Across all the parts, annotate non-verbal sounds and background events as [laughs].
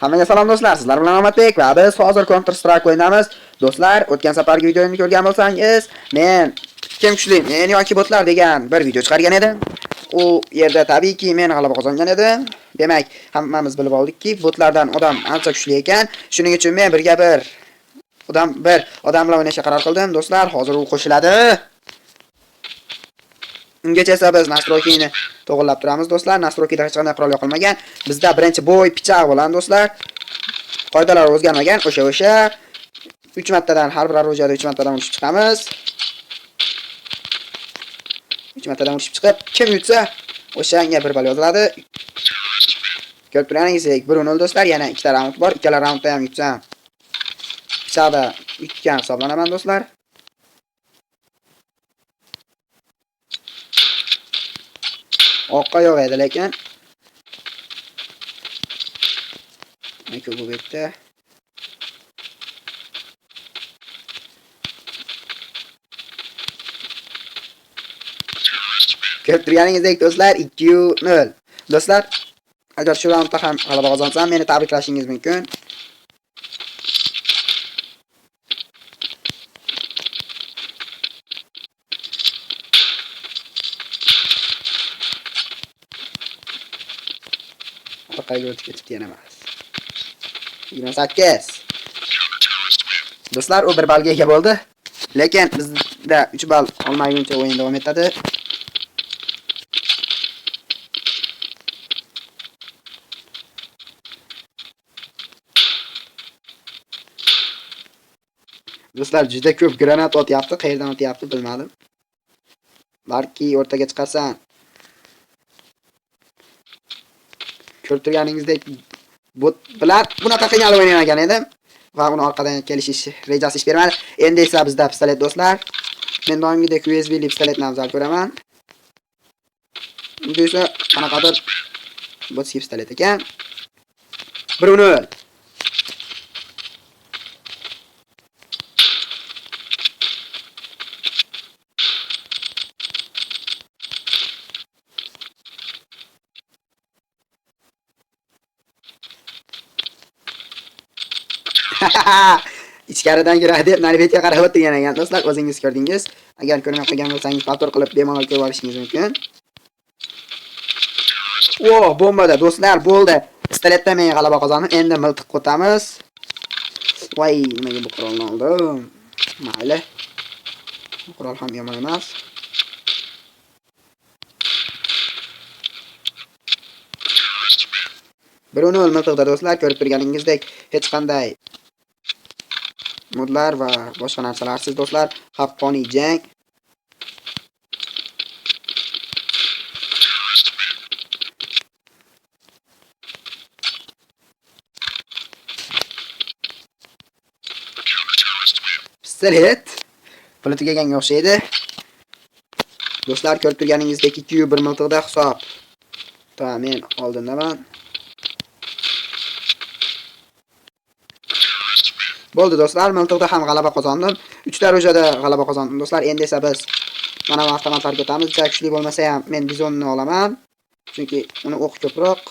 Hammaga salom do'stlar, sizlar bilan Ahmadbek va biz hozir Counter Strike o'ynaymiz. Do'stlar, o'tgan safargi videoni ko'rgan bo'lsangiz, men kim kuchli, men yoki botlar degan bir video chiqargan edim. U yerda tabiiyki men g'alaba qozongan edim. Demak, hammamiz bilib oldikki, botlardan odam ancha kuchli ekan. Shuning uchun men birga bir odam bir odam bilan o'ynashga qaror qildim. Do'stlar, hozir u qo'shiladi. Ungacha esa biz nastroykini to'g'irlab turamiz do'stlar. Nastroykida hech qanday qurol yoqilmagan. Bizda birinchi boy pichoq bo'ladi do'stlar. Qoidalar o'zgarmagan. O'sha o'sha 3 martadan har bir orujada 3 martadan urishib chiqamiz. 3 martadan urishib chiqib, kim yutsa o'shanga bir bal yoziladi. Ko'rib turganingizdek 1-0 do'stlar, yana ikkita raund bor. Ikkala raundda ham yutsam pichoqda yutgan hisoblanaman do'stlar. Oqqa yo'q edi lekin. mana bu yerda. Ko'rib turganingizdek do'stlar 2-0. Do'stlar, agar shu raundda ham g'alaba qozonsam, meni tabriklashingiz mumkin. Orqaga o'tib ketibdi yana emas. 28. Do'stlar, u bir balga ega bo'ldi. Lekin bizda 3 bal olmaguncha o'yin davom etadi. Do'stlar, juda ko'p granat otyapti. Qayerdan otyapti bilmadim. Balki o'rtaga chiqarsan. Ko'rib turganingizdek bot bilan bunaqa qiynalib o'ynagan edim va uni orqadan kelishish rejasi ish bermadi. Endi esa bizda pistolet do'stlar. Men doimgidek USB li pistoletni afzal ko'raman. Bu esa qanaqadir botski pistolet ekan. 1-0. [laughs] ichkaridan kiradi deb narivetga qarab o'tirgan ekan do'stlar o'zingiz ko'rdingiz. Agar ko'rmay qolgan bo'lsangiz повтор qilib bemalol ko'rib olishingiz mumkin. O bombada do'stlar bo'ldi. Pistoletda men g'alaba qozondim endi miltiq o'tamiz voy nimaga bu qurolni oldim? Mayli. Bu qurol ham yomon emas. Bir uni miltiqda do'stlar ko'rib turganingizdek hech qanday modlar va boshqa narsalarsiz do'stlar haqqoniy jang. Pistolet. Puli tugaganga o'xshaydi. Do'stlar ko'rib turganingizdek 2 1 miltiqda hisob. To men oldindaman. Bo'ldi do'stlar, miltiqda ham g'alaba qozondim. 3 darajada g'alaba qozondim do'stlar. Endi esa biz mana bu avtomatlarga o'tamiz. Juda kuchli bo'lmasa ham men bizonni olaman. Chunki uni o'q ko'proq.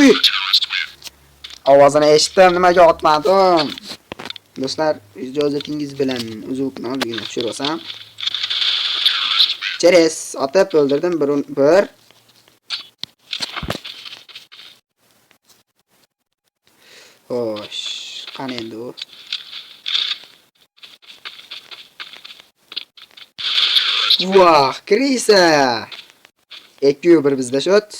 Uy! Ovozini eshitdim, nimaga otmadim? Do'stlar, ijozatingiz bilan uzukni olgina tushirasam. Cheres otib o'ldirdim bir bir. Xo'sh, qani endi u? Vah, Krisa. 2 bir bizda shot.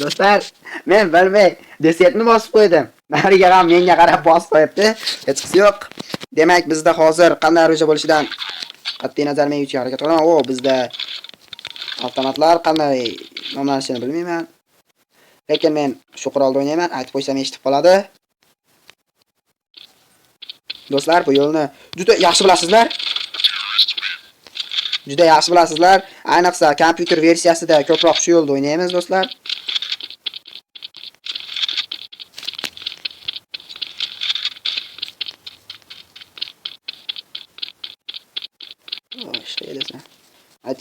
Do'stlar, men bilmay, desetni bosib qo'ydim. Nariga ham menga qarab bosib qo'yibdi. Hech yo'q. Demak, bizda hozir qanday reja bo'lishidan qat'iy nazar men uchun harakat qilaman. O, bizda avtomatlar qanday nomlanishini bilmayman. Lekin men shu qurolda o'ynayman, aytib qo'ysam eshitib qoladi. Do'stlar, bu yo'lni juda yaxshi bilasizlar. Juda yaxshi bilasizlar. Ayniqsa kompyuter versiyasida ko'proq shu yo'lda o'ynaymiz, do'stlar.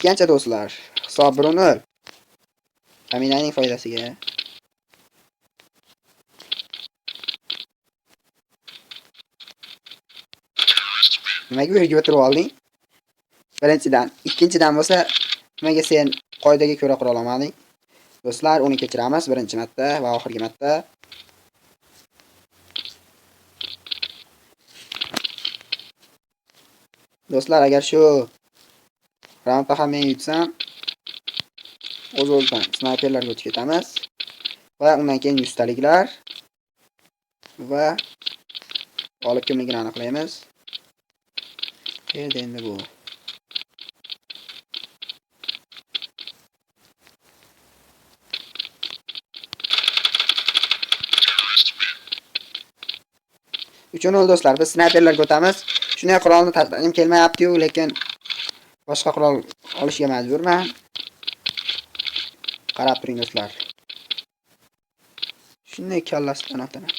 Aytgancha do'stlar. Hisob 1-0 kaminaning foydasiga. Nimaga bu yerga o'tirib olding? Birinchidan. Ikkinchidan bo'lsa nimaga sen qoidaga ko'ra qura olmading do'stlar uni kechiramiz birinchi marta va oxirgi marta. Do'stlar agar shu raundda ham men yutsam o'z o'zidan snayperlarga o'tib ketamiz va undan keyin yuztaliklar va g'olib kimligini aniqlaymiz qayerda endi bu. Uch nol do'stlar. Biz snayperlarga o'tamiz shunday qurolni tashlagim kelmayapti-yu lekin boshqa qurol olishga majburman. Qarab turing do'stlar shunday kallasidan otaman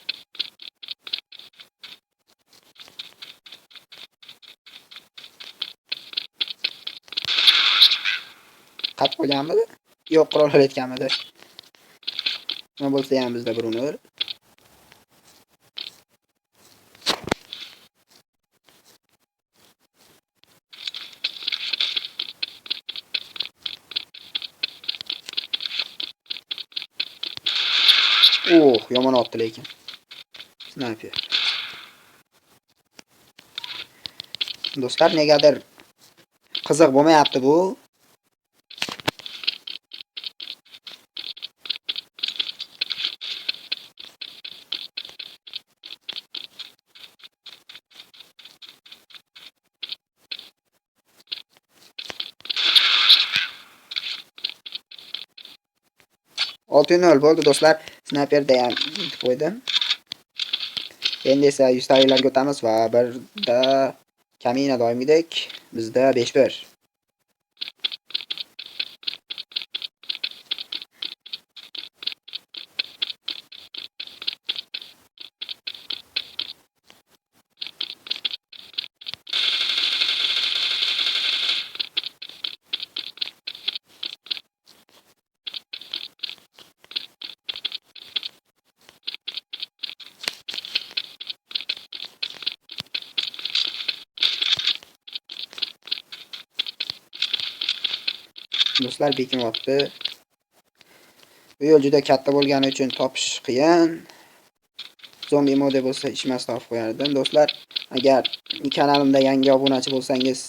qatib qo'yganmidi yo'q qurol olayotganmidi? Nima bo'lsa ham bizda bir unur Oh, yomon otdi lekin. Snayper. Do'stlar, negadir qiziq bo'lmayapti bu. olti nol bo'ldi do'stlar snayperda ham yutib qo'ydim endi esa yuztaliklarga o'tamiz va birda kamina doimgidek bizda besh bir do'stlar bekinyapti bu yo'l juda katta bo'lgani uchun topish qiyin. Zombi mode bo'lsa ishmasdan olib qo'yar edim do'stlar agar kanalimda yangi obunachi bo'lsangiz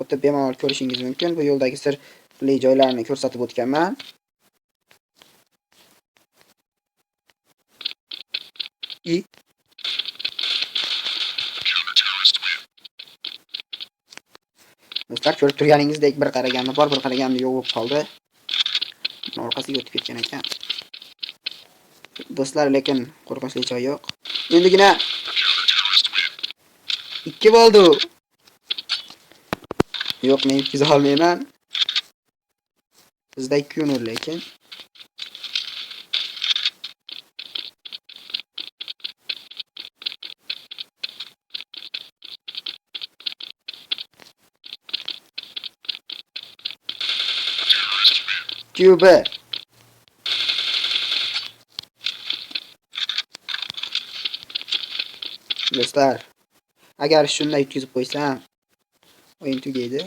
o'tib bemalol ko'rishingiz mumkin. Bu yo'ldagi sirli joylarni ko'rsatib o'tganman i do'stlar ko'rib turganingizdek bir qaraganni bor bir qaraganni yo'q bo'lib qoldi Buni orqasiga o'tib ketgan ekan do'stlar lekin qo'rqinchli joy yo'q endigina ikki bo'ldi yo'q men yutkiza olmayman bizda ikki unur lekin Cuba. Do'stlar, agar shunday yutkazib qo'ysam, o'yin tugaydi.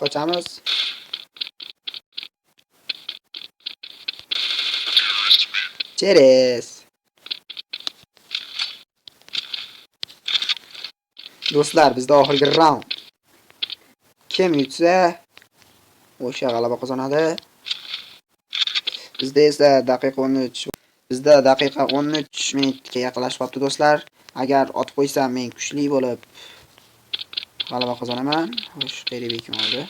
Qochamiz. Cheres. Do'stlar, bizda oxirgi raund. Kim yutsa, o'sha g'alaba qozonadi. Bizda esa daqiqa 13 bizda daqiqa 13 minutga yaqinlashyapti do'stlar. Agar otib qo'ysam men kuchli bo'lib Galiba kazan hemen. Hoş deri bir kim oldu.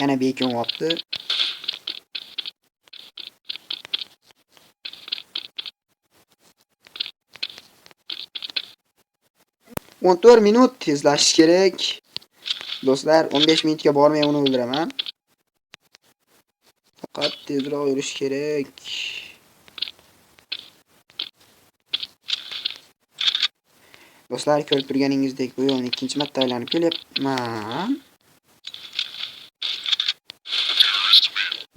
Yine bir kim attı. Motor minut izlash kerak. Do'stlar 15 minutga bormay uni o'ldiraman. Faqat tezroq yurish kerak. Do'stlar ko'rib turganingizdek bu yo'lni ikkinchi marta aylanib kelyapman.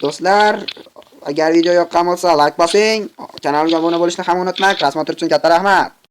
Do'stlar agar video yoqqan bo'lsa layk bosing kanalga obuna bo'lishni ham unutmang. Prasmotr uchun katta rahmat.